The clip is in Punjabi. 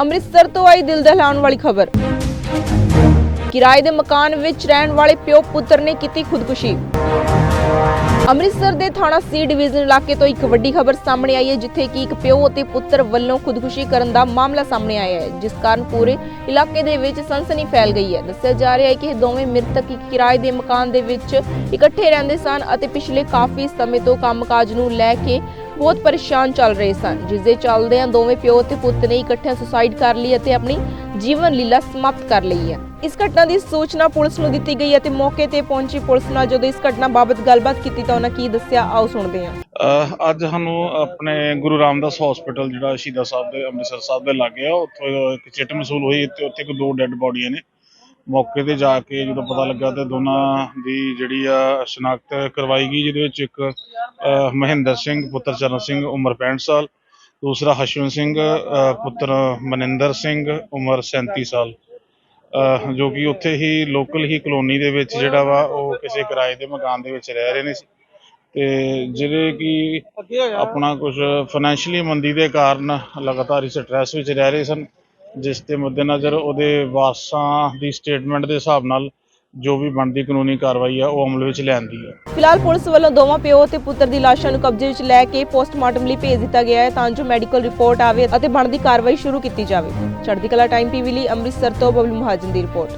ਅੰਮ੍ਰਿਤਸਰ ਤੋਂ ਆਈ ਦਿਲ ਦਹਿਲਾਉਣ ਵਾਲੀ ਖਬਰ। ਕਿਰਾਏ ਦੇ ਮਕਾਨ ਵਿੱਚ ਰਹਿਣ ਵਾਲੇ ਪਿਓ ਪੁੱਤਰ ਨੇ ਕੀਤੀ ਖੁਦਕੁਸ਼ੀ। ਅੰਮ੍ਰਿਤਸਰ ਦੇ ਥਾਣਾ ਸੀ ਡਿਵੀਜ਼ਨ ਇਲਾਕੇ ਤੋਂ ਇੱਕ ਵੱਡੀ ਖਬਰ ਸਾਹਮਣੇ ਆਈ ਹੈ, ਜਿੱਥੇ ਕਿ ਇੱਕ ਪਿਓ ਅਤੇ ਪੁੱਤਰ ਵੱਲੋਂ ਖੁਦਕੁਸ਼ੀ ਕਰਨ ਦਾ ਮਾਮਲਾ ਸਾਹਮਣੇ ਆਇਆ ਹੈ, ਜਿਸ ਕਾਰਨ ਪੂਰੇ ਇਲਾਕੇ ਦੇ ਵਿੱਚ ਸਨਸਨੀ ਫੈਲ ਗਈ ਹੈ। ਦੱਸਿਆ ਜਾ ਰਿਹਾ ਹੈ ਕਿ ਇਹ ਦੋਵੇਂ ਮ੍ਰਿਤਕ ਇੱਕ ਕਿਰਾਏ ਦੇ ਮਕਾਨ ਦੇ ਵਿੱਚ ਇਕੱਠੇ ਰਹਿੰਦੇ ਸਨ ਅਤੇ ਪਿਛਲੇ ਕਾਫੀ ਸਮੇਂ ਤੋਂ ਕੰਮਕਾਜ ਨੂੰ ਲੈ ਕੇ ਬਹੁਤ ਪਰੇਸ਼ਾਨ ਚੱਲ ਰਹੇ ਸਨ ਜਿਸ ਦੇ ਚੱਲਦਿਆਂ ਦੋਵੇਂ ਪਿਓ ਤੇ ਪੁੱਤ ਨੇ ਇਕੱਠੇ ਸੁਸਾਈਡ ਕਰ ਲਈ ਅਤੇ ਆਪਣੀ ਜੀਵਨ ਲੀਲਾ ਸਮਾਪਤ ਕਰ ਲਈ ਹੈ। ਇਸ ਘਟਨਾ ਦੀ ਸੂਚਨਾ ਪੁਲਿਸ ਨੂੰ ਦਿੱਤੀ ਗਈ ਅਤੇ ਮੌਕੇ ਤੇ ਪਹੁੰਚੀ ਪੁਲਿਸ ਨਾਲ ਜਦੋਂ ਇਸ ਘਟਨਾ ਬਾਬਤ ਗੱਲਬਾਤ ਕੀਤੀ ਤਾਂ ਉਹਨਾਂ ਕੀ ਦੱਸਿਆ, ਆਓ ਸੁਣਦੇ ਹਾਂ। ਅੱਜ ਸਾਨੂੰ ਆਪਣੇ ਗੁਰੂ ਰਾਮਦਾਸ ਹਸਪੀਟਲ ਜਿਹੜਾ ਸ਼ਹੀਦਾਂ ਸਾਹਿਬ ਦੇ, ਅੰਮ੍ਰਿਤਸਰ ਸਾਹਿਬ ਦੇ ਲਾਗੇ ਆ, ਉੱਥੋਂ ਇੱਕ ਚਿੱਟ ਮਸੂਲ ਹੋਈ ਤੇ ਉੱਥੇ ਕੋਈ ਦੋ ਡੈੱਡ ਬੋਡੀਆਂ ਨੇ। ਮੌਕੇ ਤੇ ਜਾ ਕੇ ਜਦੋਂ ਪਤਾ ਲੱਗਾ ਤੇ ਦੋਨਾਂ ਦੀ ਜਿਹੜੀ ਆ ਸ਼ਨਾਖਤ ਕਰਵਾਈ ਗਈ ਜਿਹਦੇ ਵਿੱਚ ਇੱਕ ਮਹਿੰਦਰ ਸਿੰਘ ਪੁੱਤਰ ਚਰਨ ਸਿੰਘ ਉਮਰ 65 ਸਾਲ ਦੂਸਰਾ ਹਸ਼ਵੰਤ ਸਿੰਘ ਪੁੱਤਰ ਮਨਿੰਦਰ ਸਿੰਘ ਉਮਰ 37 ਸਾਲ। ਜੋ ਕਿ ਉੱਥੇ ਹੀ ਲੋਕਲ ਹੀ ਕਲੋਨੀ ਦੇ ਵਿੱਚ ਜਿਹੜਾ ਵਾ ਉਹ ਕਿਸੇ ਕਿਰਾਏ ਦੇ ਮਕਾਨ ਦੇ ਵਿੱਚ ਰਹਿ ਰਹੇ ਨੇ ਤੇ ਜਿਹੜੇ ਕਿ ਆਪਣਾ ਕੁਝ ਫਾਈਨੈਂਸ਼ੀਅਲੀ ਮੰਦੀ ਦੇ ਕਾਰਨ ਲਗਾਤਾਰ ਹੀ ਸਟ੍ਰੈਸ ਵਿੱਚ ਰਹਿ ਰਹੇ ਸਨ। ਜਿਸ ਦੇ ਮੱਦੇਨਜ਼ਰ ਉਹਦੇ ਵਾਰਸਾਂ ਦੀ ਸਟੇਟਮੈਂਟ ਦੇ ਹਿਸਾਬ ਨਾਲ ਜੋ ਵੀ ਬਣਦੀ ਕਾਨੂੰਨੀ ਕਾਰਵਾਈ ਆ, ਉਹ ਅਮਲ ਵਿੱਚ ਲਿਆਂਦੀ ਹੈ ਫਿਲਹਾਲ ਪੁਲਿਸ ਵੱਲੋਂ ਦੋਵਾਂ ਪਿਓ ਤੇ ਪੁੱਤਰ ਦੀ ਲਾਸ਼ਾਂ ਨੂੰ ਕਬਜ਼ੇ ਵਿੱਚ ਲੈ ਕੇ ਪੋਸਟਮਾਰਟਮ ਲਈ ਭੇਜ ਦਿੱਤਾ ਗਿਆ ਹੈ ਤਾਂ ਜੋ ਮੈਡੀਕਲ ਰਿਪੋਰਟ ਆਵੇ ਅਤੇ ਬਣਦੀ ਕਾਰਵਾਈ ਸ਼ੁਰੂ ਕੀਤੀ ਜਾਵੇ। ਚੜ੍ਹਦੀ ਕਲਾ ਟਾਈਮ ਟੀਵੀ ਲਈ ਅੰਮ੍ਰਿਤਸਰ ਤੋਂ ਬਬਲੂ ਮਹਾਜਨ ਦੀ ਰਿਪੋਰਟ।